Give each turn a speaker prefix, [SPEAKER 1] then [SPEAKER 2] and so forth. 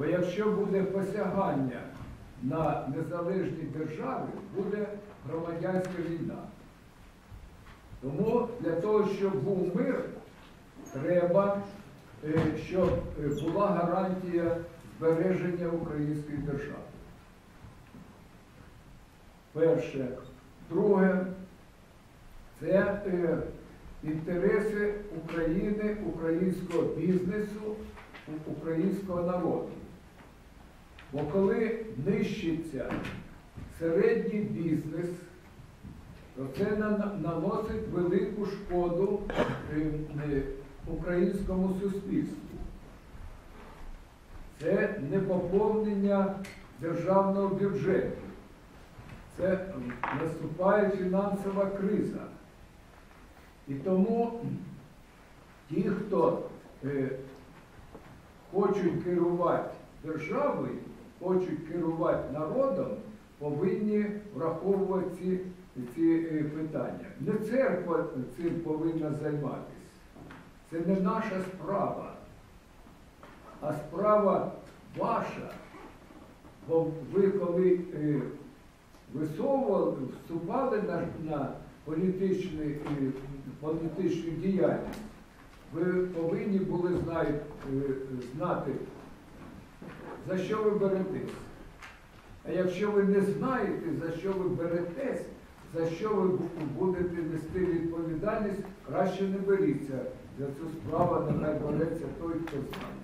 [SPEAKER 1] Бо якщо буде посягання на незалежні держави, буде громадянська війна. Тому для того, щоб був мир, треба, е, щоб е, була гарантія збереження української держави. Перше. Друге, це е, інтереси України, українського бізнесу, українського народу. Бо коли нищиться середній бізнес, то це наносить велику шкоду е, е, українському суспільству. Це не поповнення державного бюджету. Це наступає фінансова криза. І тому ті, хто е, хочуть керувати державою, хочуть керувати народом, повинні враховувати ці, ці е, питання. Не церква цим повинна займатися. Це не наша справа, а справа ваша. Бо ви коли е, висовували, вступали на, на політичну, е, політичну діяльність, ви повинні були знати, е, знати, за що ви беретесь. А якщо ви не знаєте, за що ви беретесь, за що ви будете нести відповідальність, краще не беріться за цю справу, нехай бореться той, хто знає.